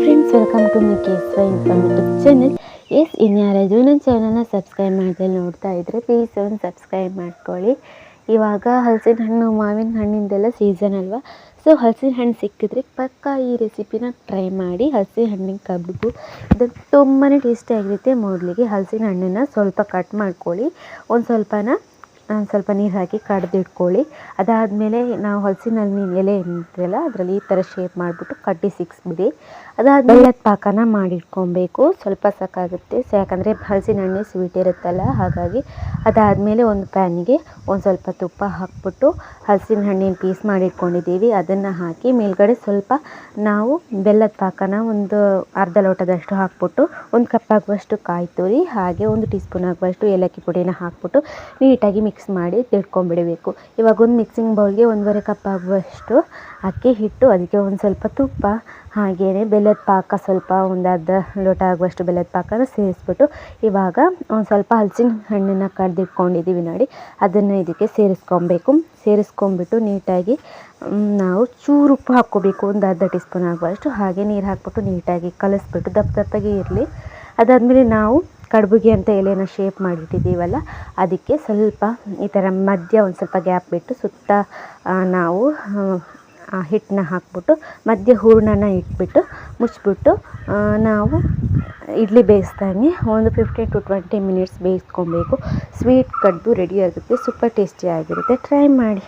Friends welcome to my case informative channel S ಇನ್ಯಾರಾದರೂ ನನ್ನ ಚಾನಲ್ನ ಸಬ್ಸ್ಕ್ರೈಬ್ ಮಾಡದೆ ನೋಡ್ತಾ ಇದ್ದರೆ ಪ್ಲೀಸ್ ಒಂದು ಸಬ್ಸ್ಕ್ರೈಬ್ ಮಾಡ್ಕೊಳ್ಳಿ. ಇವಾಗ ಹಲಸಿನ ಹಣ್ಣು ಮಾವಿನ ಹಣ್ಣಿಂದೆಲ್ಲ ಸೀಸನ್ ಅಲ್ವಾ? ಸೊ ಹಲಸಿನ ಹಣ್ಣು ಸಿಕ್ಕಿದ್ರೆ ಪಕ್ಕ ಈ ರೆಸಿಪಿನ ಟ್ರೈ ಮಾಡಿ ಹಲಸಿನ ಹಣ್ಣಿನ ಕಬ್ಬು ಇದು ತುಂಬಾ ಟೇಸ್ಟಿಯಾಗಿರುತ್ತೆ ಮೊದಲಿಗೆ ಹಲಸಿನ ಹಣ್ಣನ್ನು ಸ್ವಲ್ಪ ಕಟ್ ಮಾಡ್ಕೊಳ್ಳಿ. ಒಂದು ಸ್ವಲ್ಪನ ಸ್ವಲ್ಪ ನೀರು ಹಾಕಿ ಕಡ್ದಿಟ್ಕೊಳ್ಳಿ. ಅದಾದಮೇಲೆ ನಾವು ಹಲಸಿನ ಹಣ್ಣಿನ ಎಲೆ ಏನಿದೆಯಲ್ಲ ಅದರಲ್ಲಿ ಈ ಥರ ಶೇಪ್ ಮಾಡಿಬಿಟ್ಟು ಕಟ್ಟಿ ಸಿಕ್ಸ್ಬಿಡಿ. ಅದಾದಮೇಲೆ ಬೆಲ್ಲದ ಪಾಕನ ಮಾಡಿಟ್ಕೊಬೇಕು. ಸ್ವಲ್ಪ ಸಾಕಾಗುತ್ತೆ. ಯಾಕಂದರೆ ಹಲಸಿನ ಹಣ್ಣೆ ಸ್ವೀಟ್ ಇರುತ್ತಲ್ಲ, ಹಾಗಾಗಿ ಅದಾದಮೇಲೆ ಒಂದು ಪ್ಯಾನಿಗೆ ಒಂದು ಸ್ವಲ್ಪ ತುಪ್ಪ ಹಾಕ್ಬಿಟ್ಟು ಹಲಸಿನ ಹಣ್ಣಿನ ಪೀಸ್ ಮಾಡಿಟ್ಕೊಂಡಿದ್ದೀವಿ. ಅದನ್ನು ಹಾಕಿ ಮೇಲ್ಗಡೆ ಸ್ವಲ್ಪ ನಾವು ಬೆಲ್ಲದ ಪಾಕನ ಒಂದು ಅರ್ಧ ಲೋಟದಷ್ಟು ಹಾಕ್ಬಿಟ್ಟು ಒಂದು ಕಪ್ ಆಗುವಷ್ಟು ಕಾಯಿ ತುರಿ, ಹಾಗೆ ಒಂದು ಟೀ ಸ್ಪೂನ್ ಆಗುವಷ್ಟು ಏಲಕ್ಕಿ ಪುಡಿನ ಹಾಕ್ಬಿಟ್ಟು ನೀಟಾಗಿ ಮಿಕ್ಸ್ ಮಾಡಿ ತಿಳ್ಕೊಂಬಿಡಬೇಕು. ಇವಾಗ ಒಂದು ಮಿಕ್ಸಿಂಗ್ ಬೌಲ್ಗೆ ಒಂದೂವರೆ ಕಪ್ ಆಗುವಷ್ಟು ಅಕ್ಕಿ ಹಿಟ್ಟು ಅದಕ್ಕೆ ಒಂದು ಸ್ವಲ್ಪ ತುಪ್ಪ ಹಾಗೆಯೇ ಬೆಲ್ಲದ ಪಾಕ ಸ್ವಲ್ಪ ಒಂದು ಅರ್ಧ ಲೋಟ ಆಗುವಷ್ಟು ಬೆಲ್ಲದ ಪಾಕನ ಸೇರಿಸ್ಬಿಟ್ಟು ಇವಾಗ ಒಂದು ಸ್ವಲ್ಪ ಹಲಸಿನ ಹಣ್ಣನ್ನು ಕಡ್ದಿಟ್ಕೊಂಡಿದ್ದೀವಿ ನೋಡಿ, ಅದನ್ನು ಇದಕ್ಕೆ ಸೇರಿಸ್ಕೊಬೇಕು. ಸೇರಿಸ್ಕೊಂಬಿಟ್ಟು ನೀಟಾಗಿ ನಾವು ಚೂರು ಉಪ್ಪು ಹಾಕ್ಕೋಬೇಕು, ಒಂದು ಅರ್ಧ ಟೀ ಸ್ಪೂನ್ ಆಗುವಷ್ಟು. ಹಾಗೆ ನೀರು ಹಾಕ್ಬಿಟ್ಟು ನೀಟಾಗಿ ಕಲಿಸ್ಬಿಟ್ಟು ದಪ್ಪ ದಪ್ಪಗೆ ಇರಲಿ. ಅದಾದಮೇಲೆ ನಾವು ಕಡುಬಿಗೆ ಅಂತ ಎಲೆನ ಶೇಪ್ ಮಾಡಿಟ್ಟಿದ್ದೀವಲ್ಲ, ಅದಕ್ಕೆ ಸ್ವಲ್ಪ ಈ ಥರ ಮಧ್ಯ ಒಂದು ಸ್ವಲ್ಪ ಗ್ಯಾಪ್ ಬಿಟ್ಟು ಸುತ್ತ ನಾವು ಹಿಟ್ಟನ್ನ ಹಾಕ್ಬಿಟ್ಟು, ಮಧ್ಯ ಹೂರಣನ ಇಟ್ಬಿಟ್ಟು ಮುಚ್ಚಿಬಿಟ್ಟು ನಾವು ಇಡ್ಲಿ ಬೇಯಿಸ್ದಂಗೆ ಒಂದು ಫಿಫ್ಟೀನ್ ಟು ಟ್ವೆಂಟಿ ಮಿನಿಟ್ಸ್ ಬೇಯಿಸ್ಕೊಬೇಕು. ಸ್ವೀಟ್ ಕಡ್ದು ರೆಡಿ ಆಗುತ್ತೆ ಸೂಪರ್ ಟೇಸ್ಟಿಯಾಗಿರುತ್ತೆ ಟ್ರೈ ಮಾಡಿ.